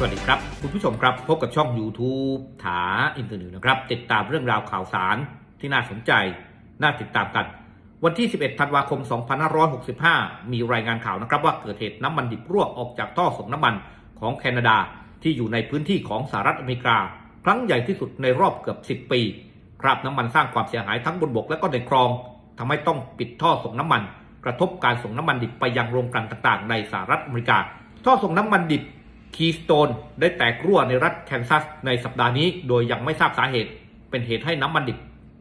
สวัสดีครับ คุณผู้ชมครับ พบกับช่อง YouTube ถาอินเตอร์นิวนะครับ ติดตามเรื่องราวข่าวสารที่น่าสนใจ น่าติดตามกัน วันที่ 11 ธันวาคม 2565 มีรายงานข่าวนะครับว่าเกิดเหตุน้ำมันดิบรั่วออกจากท่อส่งน้ำมันของแคนาดาที่อยู่ในพื้นที่ของสหรัฐอเมริกา ครั้งใหญ่ที่สุดในรอบเกือบ 10 ปี คราบน้ำมันสร้างความเสียหายทั้งบนบกและก็ในคลองทำให้ต้องปิดท่อส่งน้ำมัน กระทบการส่งน้ำมันดิบไปยังโรงกลั่นต่างๆ ในสหรัฐอเมริกา ท่อส่งน้ำมันดิบ คีสโตนได้แตกรั่วในรัฐแคนซัสในสัปดาห์นี้ โดยยังไม่ทราบสาเหตุ เป็นเหตุให้น้ำมันดิบ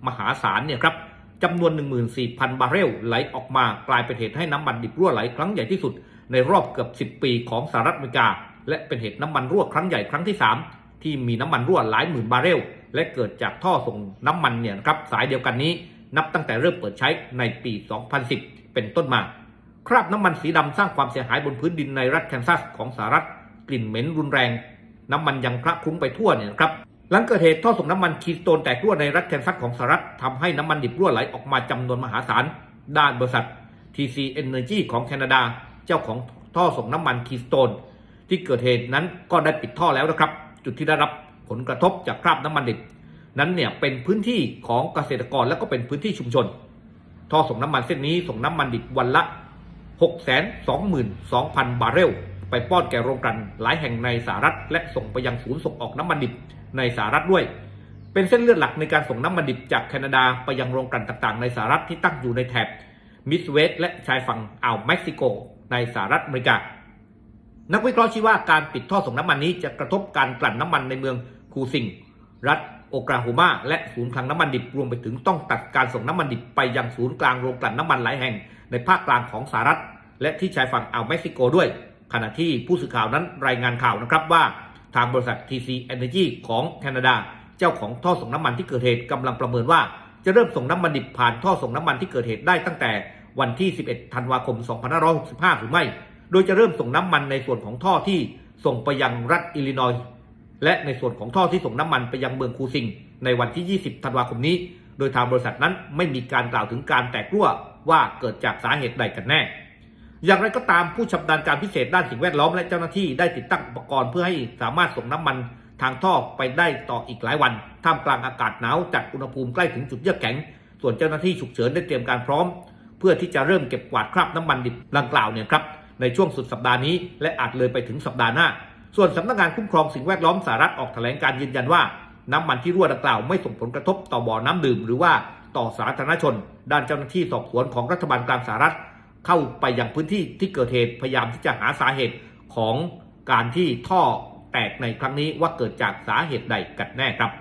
มหาศาลเนี่ยครับจำนวน 14,000 บาร์เรลไหลออกมากลายเป็นเหตุให้น้ำมันดิบรั่วไหลครั้งใหญ่ที่สุด ในรอบเกือบ 10 ปีของสหรัฐอเมริกา และเป็นเหตุน้ำมันรั่วครั้งใหญ่ครั้งที่ 3 ที่มีน้ำมันรั่วหลายหมื่นบาร์เรลและเกิดจากท่อส่งน้ำมันเนี่ยครับสายเดียวกันนี้ นับตั้งแต่เริ่มเปิดใช้ในปี 2010 เป็นต้นมา คราบน้ำมันสีดำสร้างความเสียหายบนพื้นดินในรัฐแคนซัสของสหรัฐ กลิ่นเหม็นรุนแรง น้ำมันยังคละคลุ้งไปทั่วเนี่ยครับหลังเกิดเหตุท่อส่งน้ำมันคีสโตนแตกรั่วในรัฐแคนซัสของสหรัฐทำให้น้ำมันดิบรั่วไหลออกมาจำนวนมหาศาลด้านบริษัท TC Energy ของแคนาดา เจ้าของท่อส่งน้ำมันคีสโตนที่เกิดเหตุนั้นก็ได้ปิดท่อแล้วนะครับ จุดที่ได้รับผลกระทบจากคราบน้ำมันดิบ นั้นเนี่ยเป็นพื้นที่ของเกษตรกรและก็เป็นพื้นที่ชุมชน ท่อส่งน้ำมันเส้นนี้ส่งน้ำมันดิบวันละ 622,000 บาร์เรล ไปป้อนแก่โรงกลั่นหลายแห่งในสหรัฐ และส่งไปยังศูนย์ส่งออกน้ำมันดิบในสหรัฐด้วย เป็นเส้นเลือดหลักในการส่งน้ำมันดิบจากแคนาดาไปยังโรงกลั่นต่างๆ ในสหรัฐที่ตั้งอยู่ในแถบมิสเวสและชายฝั่งอ่าวเม็กซิโก ในสหรัฐอเมริกา นักวิเคราะห์ชี้ว่าการปิดท่อส่งน้ำมันนี้จะกระทบการกลั่นน้ำมันในเมืองคูซิง รัฐโอกลาโฮมาและศูนย์คลังน้ำมันดิบรวมไปถึงต้องตัดการส่งน้ำมันดิบไปยังศูนย์กลางโรงกลั่นน้ำมันหลายแห่งในภาคกลางของสหรัฐ และที่ชายฝั่งอ่าวเม็กซิโกด้วย ขณะที่ผู้สื่อข่าวนั้นรายงานข่าวนะครับว่าทางบริษัท TC Energy ของแคนาดา เจ้าของท่อส่งน้ำมันที่เกิดเหตุกำลังประเมินว่า จะเริ่มส่งน้ำมันดิบผ่านท่อส่งน้ำมันที่เกิดเหตุได้ตั้งแต่วันที่ 11 ธันวาคม 2565 หรือไม่ โดยจะเริ่มส่งน้ำมันในส่วนของท่อที่ส่งไปยังรัฐอิลลินอยส์และในส่วนของท่อที่ส่งน้ำมันไปยังเมืองคูซิง ในวันที่ 20 ธันวาคมนี้ โดยทางบริษัทนั้นไม่มีการกล่าวถึงการแตกรั่วว่าเกิดจากสาเหตุใดกันแน่ อย่างไรก็ตามผู้ชำนาญการพิเศษด้านสิ่งแวดล้อมและเจ้าหน้าที่ได้ติดตั้งอุปกรณ์เพื่อให้สามารถส่งน้ำมันทางท่อไปได้ต่ออีกหลายวัน ท่ามกลางอากาศหนาวจัดอุณหภูมิใกล้ถึงจุดเยือกแข็ง ส่วนเจ้าหน้าที่ฉุกเฉินได้เตรียมการพร้อม เพื่อที่จะเริ่มเก็บกวาดคราบน้ำมันดิบดังกล่าวเนี่ยครับในช่วงสุดสัปดาห์นี้ และอาจเลยไปถึงสัปดาห์หน้า ส่วนสำนักงานคุ้มครองสิ่งแวดล้อมสหรัฐออกแถลงการยืนยันว่า น้ำมันที่รั่วดังกล่าวไม่ส่งผลกระทบต่อบ่อน้ำดื่ม หรือว่าต่อสาธารณชน ด้านเจ้าหน้าที่สอบสวนของรัฐบาลกลางสหรัฐ เข้าไปยังพื้นที่ที่เกิดเหตุพยายามที่จะหาสาเหตุของการที่ท่อแตกในครั้งนี้ว่าเกิดจากสาเหตุใดกันแน่ครับ